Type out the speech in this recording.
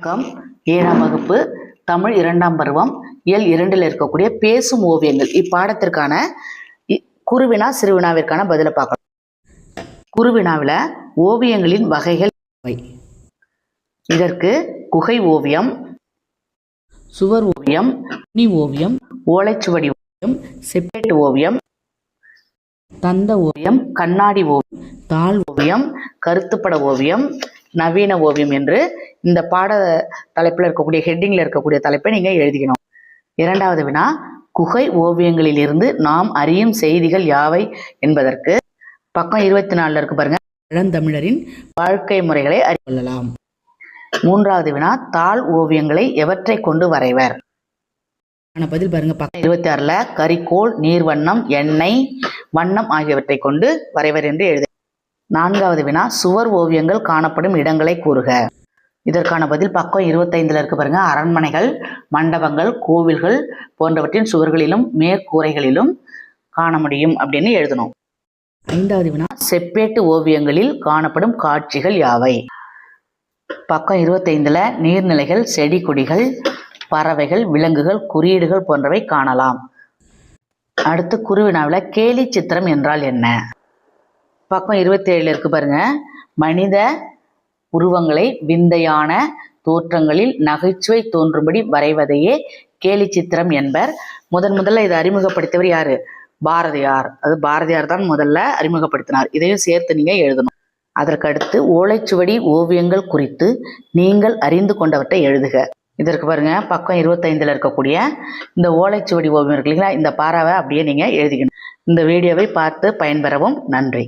வணக்கம். ஏழாம் வகுப்பு தமிழ் இரண்டாம் பருவம் இயல் இரண்டில் இருக்கக்கூடிய பேசும் ஓவியங்கள். இப்பாடத்திற்கான இ- சிறுவினாவிற்கான பதிலை பார்க்கலாம். குருவினாவில் ஓவியங்களின் வகைகள் இதற்கு குகை ஓவியம் சுவர் ஓவியம் துணி ஓவியம் ஓலைச்சுவடி ஓவியம் செப்பேட்டு ஓவியம் தந்த ஓவியம் கண்ணாடி ஓவியம் தாள் ஓவியம் கருத்துப்பட ஓவியம் நவீன ஓவியம் என்று இந்த பாட தலைப்பில் இருக்கக்கூடிய ஹெட்டிங்கில் இருக்கக்கூடிய தலைப்பை நீங்கள் எழுதிக்கணும். இரண்டாவது வினா குகை ஓவியங்களிலிருந்து நாம் அறியும் செய்திகள் யாவை என்பதற்கு. பக்கம் இருபத்தி நாலில் இருக்கு பாருங்க. பழந்தமிழரின் வாழ்க்கை முறைகளை அறிந்து மூன்றாவது வினா தாள் ஓவியங்களை எவற்றை கொண்டு வரைவர்? பதில் பாருங்க பக்கம் இருபத்தி ஆறுல கரிக்கோல் நீர்வண்ணம் எண்ணெய் வண்ணம் ஆகியவற்றை கொண்டு வரைவர் என்று எழுது நான்காவது வினா சுவர் ஓவியங்கள் காணப்படும் இடங்களை கூறுக. இதற்கான பதில் பக்கம் இருபத்தைந்துல இருக்கு பாருங்க. அரண்மனைகள் மண்டபங்கள் கோவில்கள் போன்றவற்றின் சுவர்களிலும் மேற்கூரைகளிலும் காண முடியும் அப்படின்னு எழுதணும். ஐந்தாவது வினா. செப்பேட்டு ஓவியங்களில் காணப்படும் காட்சிகள் யாவை? பக்கம் இருபத்தைந்துல நீர்நிலைகள் செடி கொடிகள் பறவைகள் விலங்குகள் குறியீடுகள் போன்றவை காணலாம். அடுத்து குருவினாவில் கேலி சித்திரம் என்றால் என்ன? பக்கம் இருபத்தி ஏழுல இருக்கு பாருங்க. மனித உருவங்களை விந்தையான தோற்றங்களில் நகைச்சுவை தோன்றும்படி வரைவதையே கேலி சித்திரம் என்பர். முதன் முதல்ல இதை அறிமுகப்படுத்தியவர் யாரு? பாரதியார். அது பாரதியார் தான் முதல்ல அறிமுகப்படுத்தினார். இதையும் சேர்த்து நீங்க எழுதணும். அதற்கடுத்து ஓலைச்சுவடி ஓவியங்கள் குறித்து நீங்கள் அறிந்து கொண்டவற்றை எழுதுக. இதற்கு பாருங்க பக்கம் இருபத்தைந்தில் இருக்கக்கூடிய இந்த ஓலைச்சுவடி ஓவியம் இருக்கு இல்லைங்களா? இந்த பாறாவை அப்படியே நீங்க எழுதிக்கணும். இந்த வீடியோவை பார்த்து பயன்பெறவும் நன்றி.